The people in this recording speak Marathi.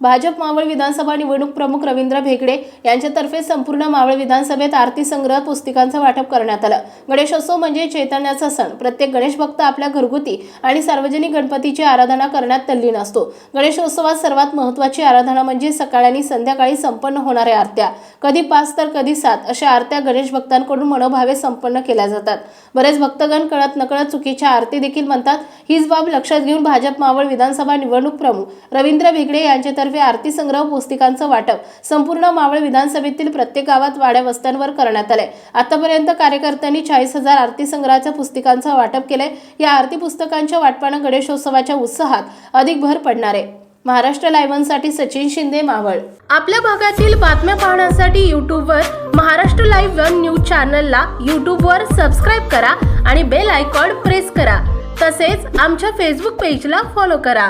भाजप मावळ विधानसभा निवडणूक प्रमुख रवींद्र भेगडे यांच्यातर्फे संपूर्ण मावळ विधानसभेत आरती संग्रह पुस्तिकांचं वाटप करण्यात आलं. गणेशोत्सव म्हणजे चैतन्याचा सण. प्रत्येक गणेश भक्त आपल्या घरगुती आणि सार्वजनिक गणपतीची आराधना करण्यात तल्लीन असतो. गणेशोत्सवात सर्वात महत्वाची आराधना म्हणजे सकाळी आणि संध्याकाळी संपन्न होणाऱ्या आरत्या. कधी पाच तर कधी सात अशा आरत्या गणेश भक्तांकडून मनोभावे संपन्न केल्या जातात. बरेच भक्तगण कळत नकळत चुकीच्या आरती देखील म्हणतात. हीच बाब लक्षात घेऊन भाजप मावळ विधानसभा निवडणूक प्रमुख रवींद्र भेगडे यांच्यातर्फे आरती संग्रह पुस्तिकांचं वाटप संपूर्ण मावळ विधानसभेतील प्रत्येक गावात वाड्या वस्त्यांवर करण्यात आले. आतापर्यंत कार्यकर्त्यांनी चाळीस हजार आरती संग्रहाच्या पुस्तिकांचं वाटप केले. या आरती पुस्तकांच्या वाटपानं गणेशोत्सवाच्या उत्साहात अधिक भर पडणार आहे. महाराष्ट्र लायव्हनसाठी सचिन शिंदे मावळ. आपल्या भागातील बातम्या पाहण्यासाठी यूट्यूबवर महाराष्ट्र लाईव्ह वन न्यूज चॅनलला यूट्यूबवर सबस्क्राईब करा आणि बेल आयकॉन प्रेस करा. तसेच आमच्या फेसबुक पेजला फॉलो करा.